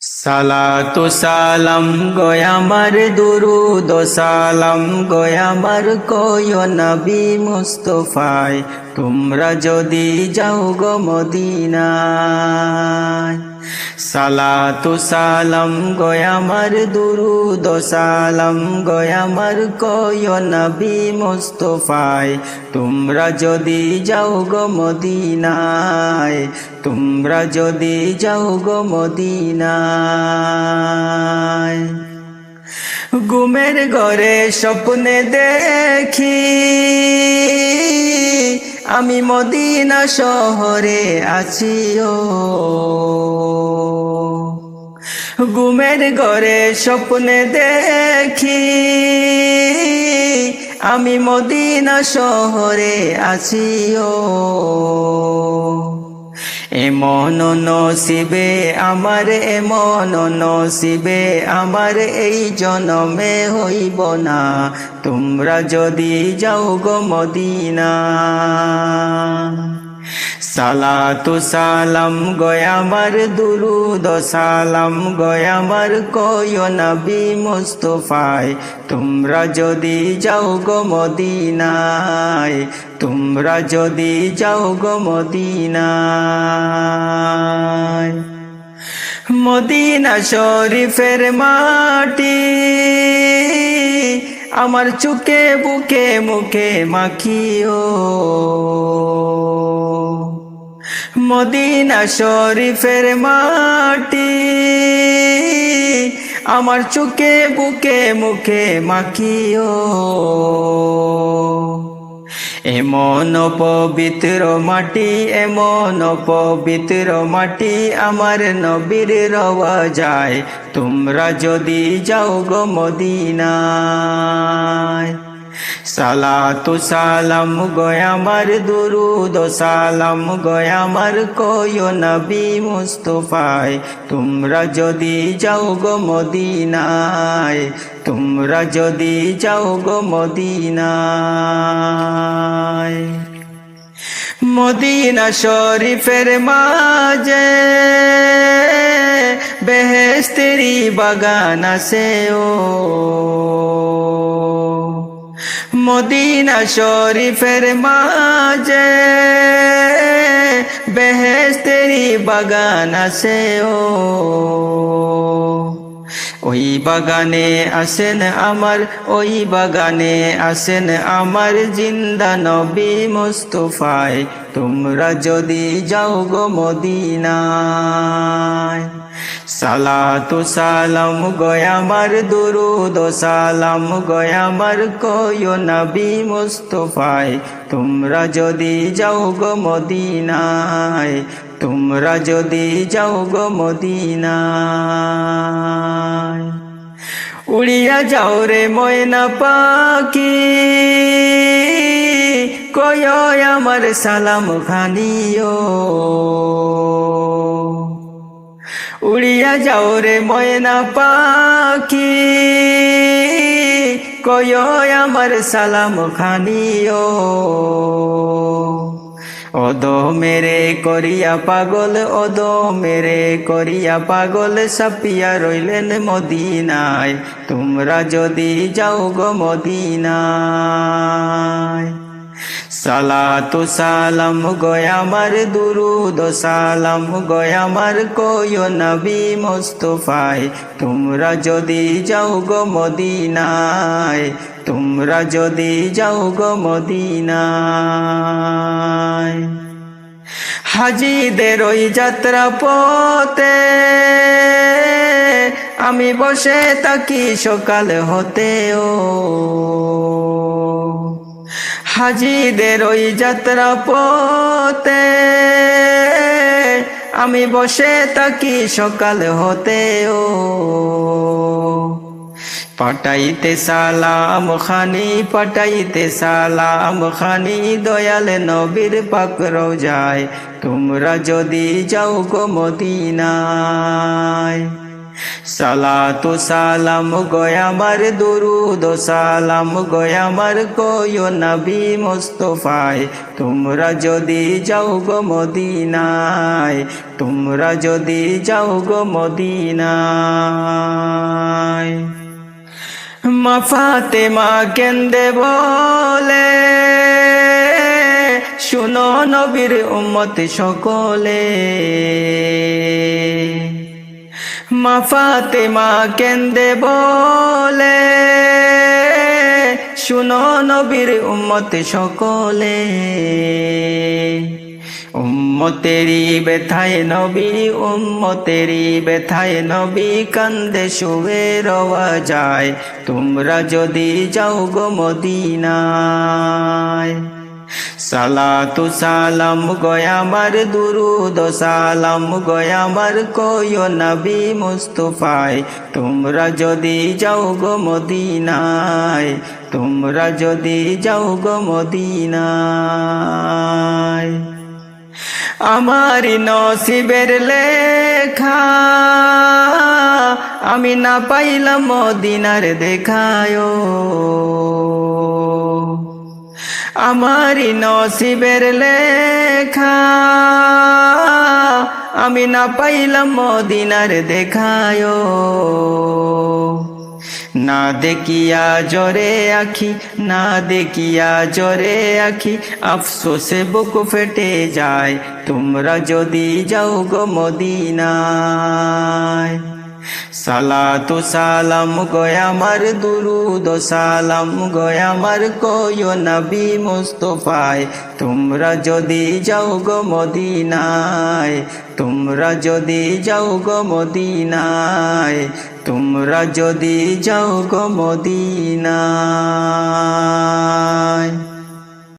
সালাতু সালাম গোয়ামার দুরুদ সালাম গোয়ামার কয় নবী মুস্তফায় তোমরা যদি যাও গো মদিনায়। সালাতু সালাম গোয়ামার দুরুদ সালাম গোয়ামার কয় নবী মুস্তফায়। তোমরা যদি যাও গো মদিনায়, তোমরা যদি যাও গো মদিনায়। গুমের ঘরে স্বপ্নে দেখি আমি মদিনা শহরে আছি ও। গুমের ঘরে স্বপ্নে দেখি আমি মদিনা শহরে আছি ও। এমন নসিবে, আমার এমন নসিবে, আমার এই জনমে হইব না। তোমরা যদি যাও গো মদিনা। সালাতু সালাম গয়ামার দুরুদ সালাম গয়ামার কয় নবী মুস্তফায়। তোমরা যদি যাও গো মদিনায়, তোমরা যদি যাও গো মদিনায়। মদিনা শরীফের মাটি আমার চুকে বুকে মুখে মাখিও। মদিনা শরীফের মাটি, আমার চুকে বুকে মুখে মাখিও। এমন পবিত্র মাটি, এমন পবিত্র মাটি আমার নবীর রওয়া যায়। তোমরা যদি যাও গো মদিনায় সালাতু সালাম গয়ামার দুরুদ, সালাম গয়ামার কয় নবী মুস্তফায়। তোমরা যদি যাও গো মদিনায়, তোমরা যদি যাও গো মদিনায়। মদিনা শরীফের মাঝে বেহেস্তেরি বাগান আছে ও। মদিনা শরীফের মাঝে বেহেস্তেরি বাগান আছে ও। ওই বাগানে আসেন আমার, ওই বাগানে আসেন আমার জিন্দা নবী মুস্তফায়। তোমরা যদি যাও গো মদিনায়। সালাতু সালাম গয়ামার দুরুদ সালাম গয়ামার কয় নবী মুস্তফায়। তোমরা যদি যাও গো মদিনায়, তোমরা যদি যাও গো মদিনায়। উড়িয়া যাও রে ময়না পাখি, কয় আমার সালাম খানিও। উড়িয়া যাও রে ময়না পাখি। কয় আমার সালাম খানিও। ওদ মেরে করিয়া পাগল ওদ মেরে করিয়া পাগল, সাপিয়া রইলেন মদিনায়। তোমরা যদি যাও গো মদিনায়। সালাতু সালাম গয়ামার দুরুদ, সালাম গয়ামার কয় নবী মুস্তফায়। তোমরা যদি যাও গো মদিনায়, তোমরা যদি যাও গো মদিনায়। হাজিদের ওই যাত্রা পথে আমি বসে থাকি সকাল হতে ও হাজিদের ওই যাত্রা পথে আমি বসে থাকি সকাল হতে ও পাটাইতে সালাম খানি পাটাইতে সালাম খানি, দয়াল নবীর পাক যায় তোমরা যদি যাও গো মদিনায়। সালাতু সালাম গয়ামার দুরুদ, সালাম গয়ামার কয় নবী মুস্তফায়। তোমরা যদি যাও গো মদিনায়, তোমরা যদি যাও গো মদিনায়। মাফাতে মা কেন্দে বলে, শুনো নবীর উম্মত সকলে। মা ফাতেমা কেন্দে বলে, শুনো নবীর উম্মত সকলে। উম্মতেরি বেথায় নবী উম্মতেরি বেথায় নবী কান্দে শুয়ে রওয়া যায়। তোমরা যদি যাও গো মদিনায়। সালাতু সালাম গয়ামার দুরুদ, সালাম গয়ামার কয় নবী মুস্তফায়। তোমরা যদি যাও গো মদিনায়, তোমরা যদি যাও গো মদিনায়। আমারি নসিবের লেখা আমি না পাইলাম মদিনার দেখায় আমারি নসিবের লেখা। আমি না পাইলাম মদিনার দেখায়। না দেখিয়া জরে আখি, না দেখিয়া জরে আখি, আফসোসে বুক ফেটে যায়। তোমরা যদি যাও গো মদিনায়। সালাতু সালাম গয়ামার দুরুদ সালাম গয়ামার কয় নবী মুস্তফায়। তোমরা যদি যাও গো মদিনায়, তোমরা যদি যাও গো মদিনায়, তোমরা যদি যাও গো মদিনায়।